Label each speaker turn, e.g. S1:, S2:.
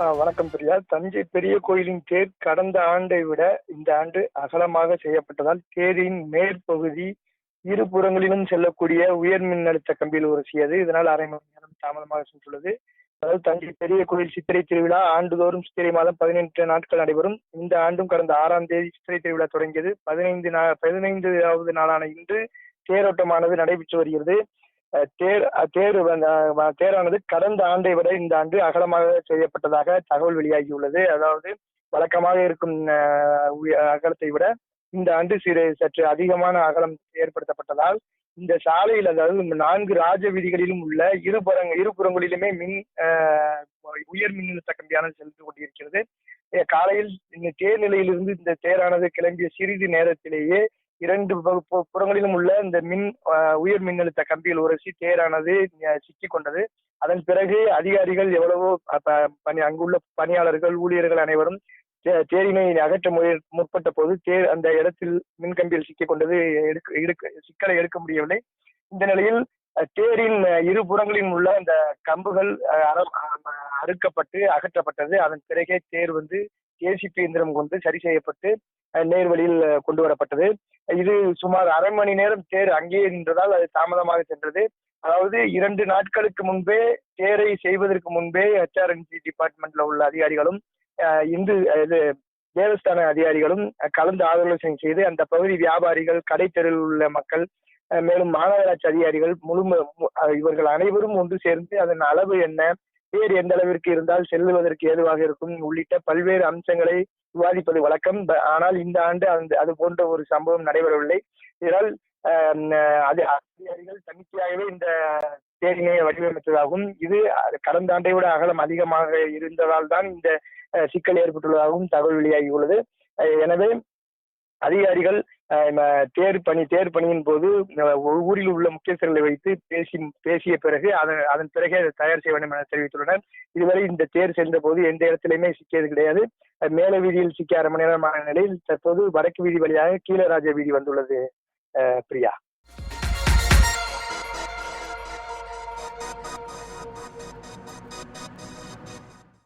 S1: ஆ, வணக்கம் பிரியா. தஞ்சை பெரிய கோயிலின் தேர் கடந்த ஆண்டை விட இந்த ஆண்டு அகலமாக செய்யப்பட்டதால் தேரின் மேற்பகுதி இரு புறங்களிலும் செல்லக்கூடிய உயர் மின்னழுத்த கம்பியில் உரசியது. இதனால் அரை மணி நேரம் தாமதமாக சென்றுள்ளது. அதாவது தஞ்சை பெரிய கோயில் சித்திரை திருவிழா ஆண்டுதோறும் சித்திரை மாதம் பதினெட்டு நாட்கள் நடைபெறும். இந்த ஆண்டும் கடந்த ஆறாம் தேதி சித்திரை திருவிழா தொடங்கியது. பதினைந்து நா பதினைந்தாவது நாளான இன்று தேரோட்டமானது நடைபெற்று வருகிறது. தேர் தேர் தேரானது கடந்த ஆண்டை விட இந்த ஆண்டு அகலமாக செய்யப்பட்டதாக தகவல் வெளியாகியுள்ளது. அதாவது வழக்கமாக இருக்கும் அகலத்தை விட இந்த ஆண்டு சிறு சற்று அதிகமான அகலம் ஏற்படுத்தப்பட்டதால் இந்த சாலையில் அதாவது இந்த நான்கு ராஜ வீதிகளிலும் உள்ள இருபுறங்க இருபுறங்களிலுமே மின் அஹ், உயர் மின்னழுத்த கம்பியானது செலுத்திக் கொண்டிருக்கிறது. காலையில் இந்த தேர் நிலையிலிருந்து இந்த தேரானது கிளம்பிய சிறிது நேரத்திலேயே இரண்டு புறங்களிலும் உள்ள இந்த மின் உயர் மின்னழுத்த கம்பியில் உரசி தேரானது சிக்கி கொண்டது. அதன் பிறகு அதிகாரிகள் எவ்வளவோ பணி அங்குள்ள பணியாளர்கள் ஊழியர்கள் அனைவரும் தே- தேரினை அகற்ற முய- முற்பட்ட போது தேர் அந்த இடத்தில் மின்கம்பியில் சிக்கிக் கொண்டது எடுக்க எடுக்க சிக்கலை எடுக்க முடியவில்லை. இந்த நிலையில் அஹ், தேரின் இரு புறங்களிலும் உள்ள அந்த கம்புகள் அஹ், அற- அஹ், அறுக்கப்பட்டு அகற்றப்பட்டது. அதன் பிறகே தேர் வந்து ஏசிபி இயந்திரம் கொண்டு சரி செய்யப்பட்டு நேர்வழியில் கொண்டு வரப்பட்டது இது சுமார் அரை மணி நேரம் தேர் அங்கேயே நின்றதால் அது தாமதமாக சென்றது. அதாவது இரண்டு நாட்களுக்கு முன்பே தேரை செய்வதற்கு முன்பே ஹெச்ஆர்என்சி டிபார்ட்மெண்ட்ல உள்ள அதிகாரிகளும் இந்து இது தேவஸ்தான அதிகாரிகளும் கலந்து ஆலோசனை செய்து அந்த பகுதி வியாபாரிகள் கடை தெருவில் உள்ள மக்கள் மேலும் மாநகராட்சி அதிகாரிகள் முழு இவர்கள் அனைவரும் ஒன்று சேர்ந்து அதன் அளவு என்ன வேறு எந்த அளவிற்கு இருந்தால் செல்லுவதற்கு ஏதுவாக இருக்கும். உள்ளிட்ட பல்வேறு அம்சங்களை விவாதிப்பது வழக்கம். ஆனால் இந்த ஆண்டு அந்த அது போன்ற ஒரு சம்பவம் நடைபெறவில்லை. இதனால் அது அதிகாரிகள் தன்னிச்சையாகவே இந்த தேரினை வடிவமைத்ததாகவும் இது கடந்த ஆண்டை விட அகலம் அதிகமாக இருந்ததால் தான் இந்த சிக்கல் ஏற்பட்டுள்ளதாகவும் தகவல் வெளியாகியுள்ளது. அஹ், எனவே அதிகாரிகள் தேர் பணி தேர் பணியின் போது ஊரில் உள்ள முக்கியஸ்தர்களை வைத்து பேசி பேசிய பிறகு அதன் அதன் பிறகே அதை தயார் செய்ய வேண்டும் என தெரிவித்துள்ளனர். இதுவரை இந்த தேர் சென்ற போது எந்த இடத்திலுமே சிக்கியது கிடையாது. மேல வீதியில் சிக்கிய அரை மணி நேரமான நிலையில் தற்போது வடக்கு வீதி வழியாக கீழராஜ வீதி வந்துள்ளது பிரியா.